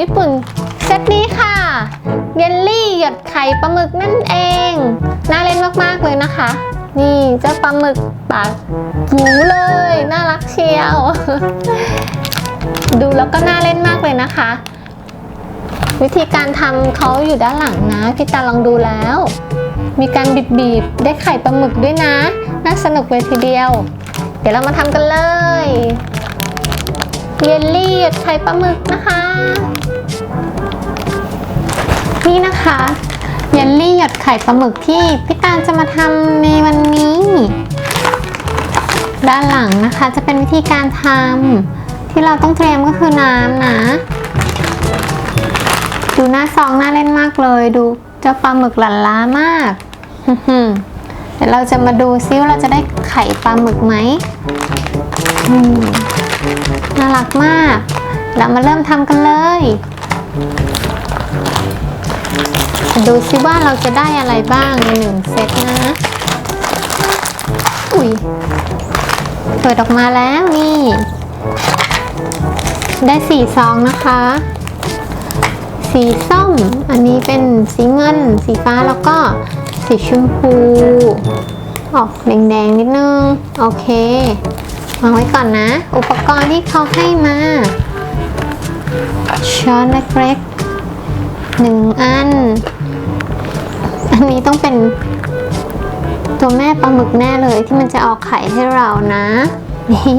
ญี่ปุ่นเซตนี้ค่ะเยลลี่หยดไข่ปลาหมึกนั่นเอง น่าเล่นมาก ๆ เลยนะคะ นี่เจ้าปลาหมึกปากหูเลย น่ารักเชียว ดูแล้วก็น่าเล่นมากเลยนะคะ วิธีการทำเขาอยู่ด้านหลังนะ พี่ตาลองดูแล้ว มีการบีบๆได้ไข่ปลาหมึกด้วยนะ น่าสนุกเลยทีเดียว เดี๋ยวเรามาทำกันเลย เยลลี่หยดไข่ปลาหมึกนะคะ นี่นะคะเยลลี่หยดไข่ปลาหมึกที่พี่ตาลจะมาทำในวันนี้ ด้านหลังนะคะจะเป็นวิธีการทำที่เราต้องเตรียมก็คือน้ำนะ ดูหน้าซองน่าเล่นมากเลย ดูเจ้าปลาหมึกหลั่นล้ามากเดี๋ยวเราจะมาดูซิว่าเราจะได้ไข่ปลาหมึกไหมม น่ารักมาก เรามาเริ่มทำกันเลย ดูซิว่าเราจะได้อะไรบ้างในหนึ่งเซตนะ อุ้ยเปิดออกมาแล้วนี่ ได้สี่ซองนะคะ สีส้ม อันนี้เป็นสีเงิน สีฟ้าแล้วก็สีชมพู ออกแดงๆนิดนึง โอเค วางไว้ก่อนนะ อุปกรณ์ที่เขาให้มา ช้อนเล็กๆหนึ่งอัน อันนี้ต้องเป็น ตัวแม่ปลาหมึกแน่เลยที่มันจะออกไข่ให้เรานะนี่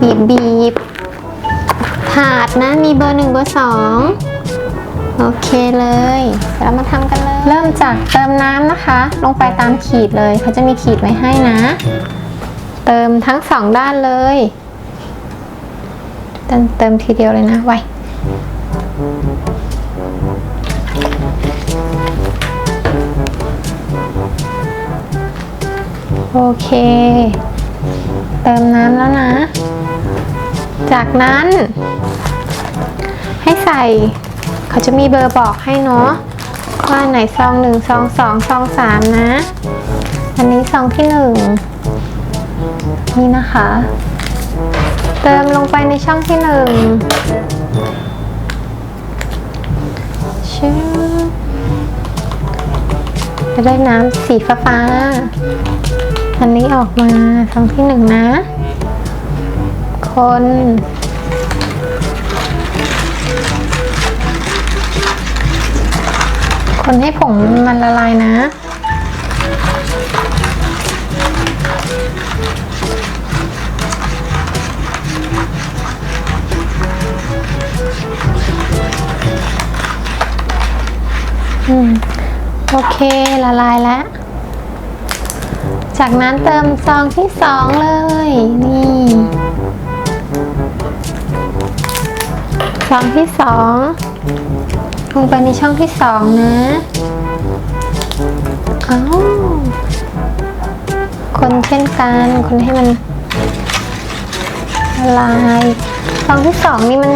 บีบบีบถาดนะมีเบอร์หนึ่งเบอร์สองโอเคเลยเดี๋ยวเรามาทำกันเลย เริ่มจากเติมน้ำนะคะ ลงไปตามขีดเลย เขาจะมีขีดไว้ให้นะ เติมทั้งสองด้านเลย เติมเติมทีเดียวเลยนะไวโอเค เติมน้ำแล้วนะ จากนั้น ให้ใส่ เขาจะมีเบอร์บอกให้เนาะว่าไหนซองหนึ่งซองสองซองสามนะ อันนี้ซองที่หนึ่ง นี่นะคะ เติมลงไปในช่องที่หนึ่งชื่อจะได้น้ำสีฟ้าอันนี้ออกมาซองที่หนึ่งนะ คนคนให้ผงมันละลายนะ อืมโอเคละลายแล้ว จากนั้นเติมซองที่สองเลย นี่ซองที่สองลงไปในช่องที่สองนะอ้าคนเช่นกัน คนให้มันละลายซองที่สองนี่มัน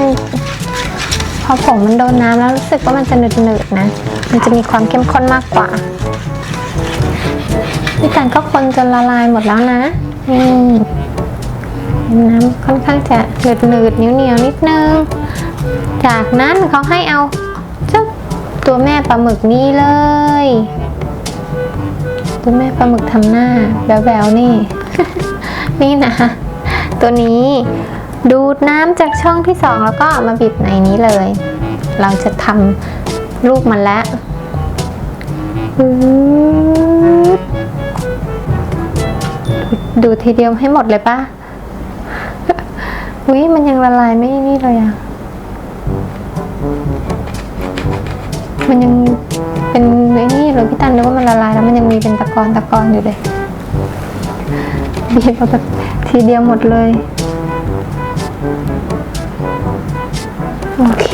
พอผงมันโดนน้ำแล้วรู้สึกว่ามันจะหนืดๆนะ มันจะมีความเข้มข้นมากกว่าพี่จันก็คนจนละลายหมดแล้วนะนี่น้ำค่อนข้างจะหนืดหนืดเหนียวเหนียวนิดนึง จากนั้นเขาให้เอาเจ้าตัวแม่ปลาหมึกนี่เลย ตัวแม่ปลาหมึกทำหน้าแบวๆนี่ นี่นะ ตัวนี้ดูดน้ำจากช่องที่สองแล้วก็มาบีบในนี้เลย เราจะทำรูปมันแล้ว ดูทีเดียวให้หมดเลยปะอุ้ยมันยังละลายไม่นี่เลยอะมันยังเป็นไอ้นี่เลยพี่ตันนึกว่ามันละลายแล้วมันยังมีเป็นตะกอนตะกอนอยู่เลยบีบเอาแบบทีเดียวหมดเลย โอเค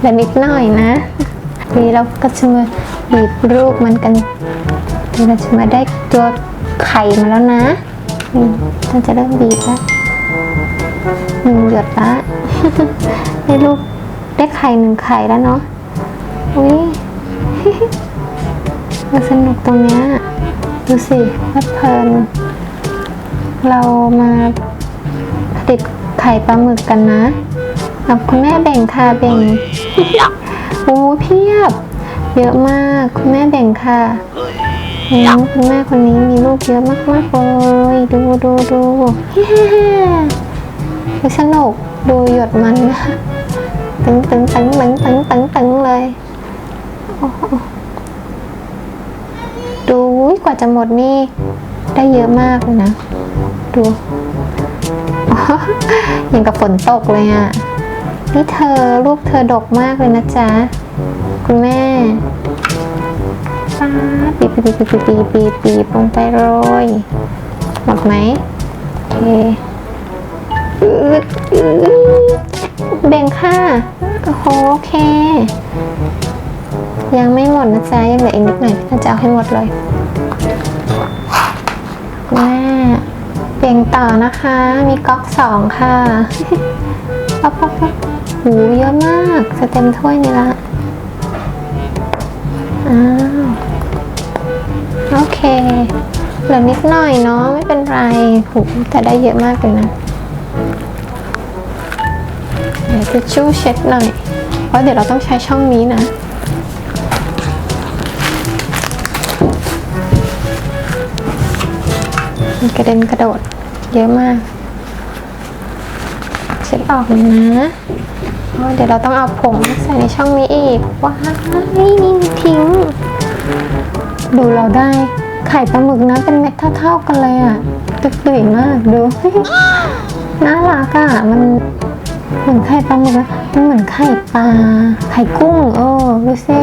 แล้วนิดหน่อยนะ นี่เราก็จะมา บีบรูปมันกันเดี๋ยวเราจะมาได้ตัวไข่มาแล้วนะนี่เราจะเริ่มบีบแล้วหนึ่งหยดละได้รูปได้ไข่หนึ่งไข่แล้วเนาะอุ้ยมันสนุกตรงเนี้ยดูสิเพลิดเพลิน เรามาผลิตไข่ปลาหมึกกันนะกับคุณแม่แบ่งค่ะแบ่งโอ้เพียบ เยอะมาก คุณแม่แบ่งค่ะอืมคุณแม่คนนี้มีลูกเยอะมากมากๆเลยดูดูดูเฮ้ดูสนุกดูหยดมันนะตึงตึงตึงตึงตึงตึงตึงเลยดูกว่าจะหมดนี่ได้เยอะมากเลยนะ ดูอย่างกับฝนตกเลยอะนี่เธอลูกเธอดกมากเลยนะจ๊ะ คุณแม่ป้าปีบปีบปีบปีบปีบปีบปีบลงไปโรยหมดไหมโอเคแบ่งค่ะโอ้โหโอเค ยังไม่หมดนะจ๊ะยังเหลืออีกนิดหน่อยน่าจะเอาให้หมดเลยคุณแม่เบ่งต่อนะคะ มีก๊อกสองค่ะป๊อปป๊อปป๊อปหูเยอะมากจะเต็มถ้วยนี่ละ อ้าวโอเค เหลือนิดหน่อยเนาะไม่เป็นไรหูแต่ได้เยอะมากเลยนะเดี๋ยวทิชชู่เช็ดหน่อย เพราะเดี๋ยวเราต้องใช้ช่องนี้นะันกระเด็นกระโดดเยอะมาก เช็ดออกเลยนะ เดี๋ยวเราต้องเอาผงใส่ในช่องนี้อีก ว้ายนี่มีทิ้ง ดูเราได้ไข่ปลาหมึกนะเป็นเม็ดเท่าๆกันเลยอะ่ะตึกตื่นมากดูน่ารักอะ่ะมันเหมือนไข่ปลาหมึกอะมันเหมือนไข่ปลาไข่กุ้งเออดูสิ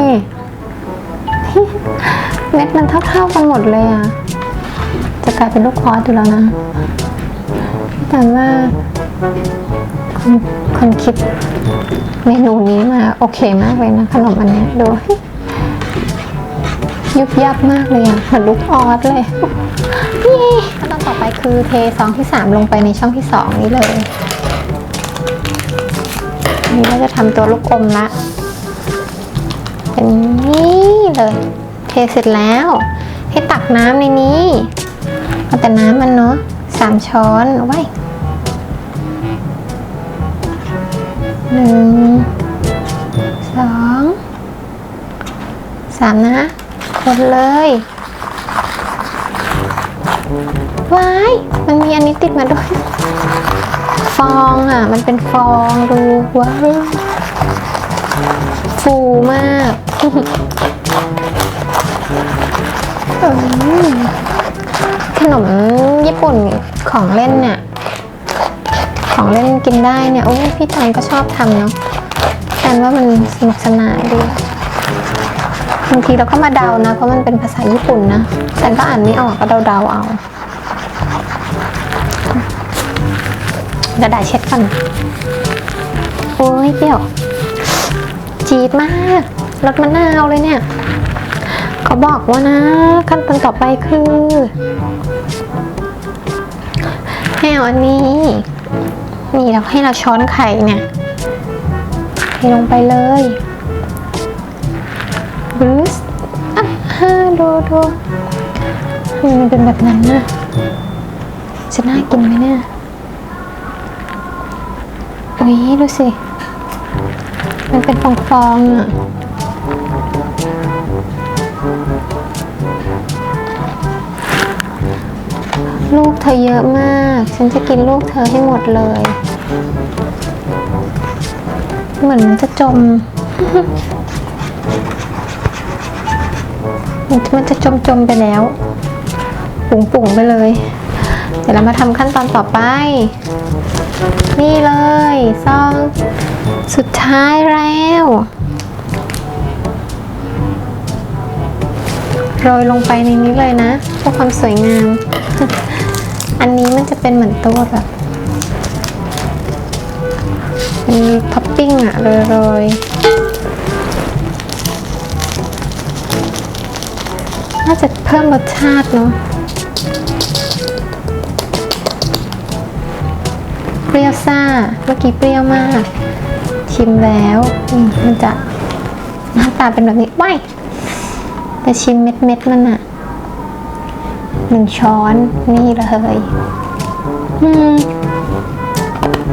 เม็ดมันเท่าๆกันหมดเลยอะ่ะจะกลายเป็นลูกคอสอยู่แล้วนะแต่ว่า คนคนคิดเมนูนี้มาโอเคมากเลยนะขนมอันนี้ดูยุบยับมากเลยอะเหมือนลูกออสเลยนี่ขั้นตอนต่อไปคือเทซองที่ 3 ลงไปในช่องที่ 2 นี้เลยนี่เราจะทำตัวลูกอมละเป็นนี่เลย เทเสร็จแล้ว ให้ตักน้ำในนี้เอาแต่น้ำมันเนาะสามช้อนไว้ หนึ่งสองสามนะคนเลยว้าย มันมีอันนี้ติดมาด้วย ฟองอะ มันเป็นฟองดูว้าวฟูมากขนมญี่ปุ่นของเล่นเนี่ย ของเล่นกินได้เนี่ย โอ้พี่แตนก็ชอบทำเนาะแตนว่ามันสนุกสนานดีบางทีเราก็มาเดานะ เพราะมันเป็นภาษาญี่ปุ่นนะแต่ก็อ่านไม่ออกก็เดาๆเอากระดาษเช็ดก่อนโอ้ยเปรี้ยว จี๊ดมากรสมะนาวเลยเนี่ย เขาบอกว่านะ ขั้นตอนต่อไปคือให้เอาอันนี้ นี่เราให้เราช้อนไข่เนี่ยเทลงไปเลยบรูสอะฮะดูดูทำไมมันเป็นแบบนั้นน่ะจะน่ากินไหมเนี่ยอุ้ยดูสิ มันเป็นฟองๆอะลูกเธอเยอะมาก ฉันจะกินลูกเธอให้หมดเลย เหมือนมันจะจม มันจะจมจมไปแล้ว ปุ่งๆไปเลย เดี๋ยวเรามาทำขั้นตอนต่อไป นี่เลยซองสุดท้ายแล้วโรยลงไปในนี้เลยนะเพื่อความสวยงาม อันนี้มันจะเป็นเหมือนตัวแบบเป็นท็อ ปิ้งอะโรยๆ น่าจะเพิ่มรสชาติเนาะ เปรี้ยวซ่า เมื่อกี้เปรี้ยวมาก ชิมแล้วอืมมันจะหน้าตาเป็นแบบนี้ว้ายแต่ชิมเม็ดเม็ดมันอะหนึ่งช้อนนี่เลย อืม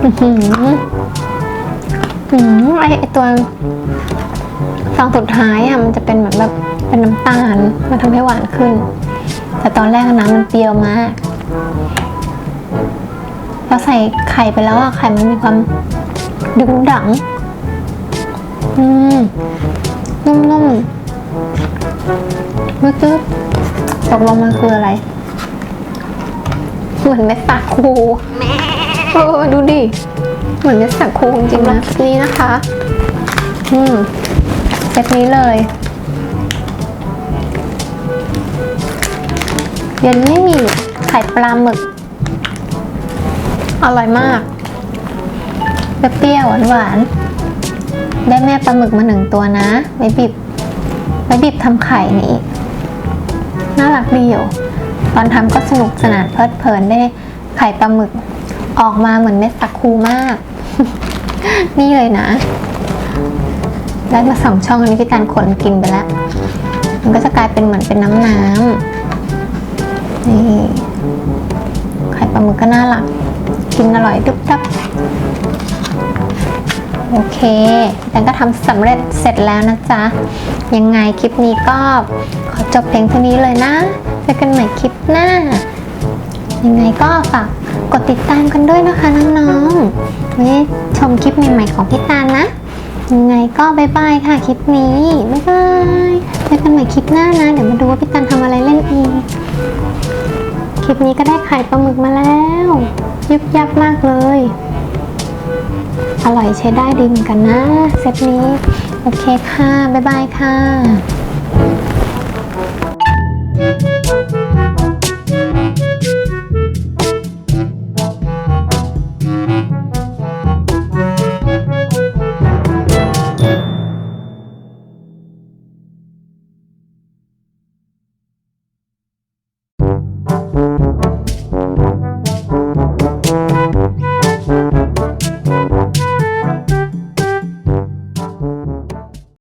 อื้อ ออืมไอไอตัวฟองสุดท้ายอะมันจะเป็นเหมือนแบบเป็นน้ำตาลมันทำให้หวานขึ้น แต่ตอนแรกน้ำมันเปรี้ยวมากพอใส่ไข่ไปแล้วอะไข่มันมีความดึงดังอืมนุ่มๆมืดตึ๊บตกลงมันคืออะไรเหมือนเม็ดสาคูเออดูดิ เหมือนเม็ดสาคูจริงๆนะนี่นะคะ อืมเซตนี้เลยเย็นไม่มีไข่ปลาหมึก อร่อยมากเปรี้ยวๆหวานๆได้แม่ปลาหมึกมาหนึ่งตัวนะไว้บิบไว้บิบทำไข่นี่อีกน่ารักดีอยู่ ตอนทำก็สนุกสนานเพลิดเพลินได้ไข่ปลาหมึก ออกมาเหมือนเม็ดสักคูมาก นี่เลยนะ ได้มาสองช่องอันนี้พี่ตาลขนกินไปแล้ว มันก็จะกลายเป็นเหมือนเป็นน้ำน้ำนี่ไข่ปลาหมึกก็น่ารัก กินอร่อยดุบดับโอเคพี่ตันก็ทำสำเร็จเสร็จแล้วนะจ๊ะ ยังไงคลิปนี้ก็ขอจบเพียงเท่านี้เลยนะ เจอกันใหม่คลิปหน้า ยังไงก็ฝาก ติดตามกันด้วยนะคะน้องๆไว้ชมคลิปใหม่ๆของพี่ตาลนะ ยังไงก็บายบายค่ะคลิปนี้ บ๊ายบายเจอกันใหม่คลิปหน้านะ เดี๋ยวมาดูว่าพี่ตันทำอะไรเล่นอีก คลิปนี้ก็ได้ไข่ปลาหมึกมาแล้ว ยุบยับมากเลย อร่อยใช้ได้ดีเหมือนกันนะเซตนี้ โอเคค่ะ บ๊ายบายค่ะ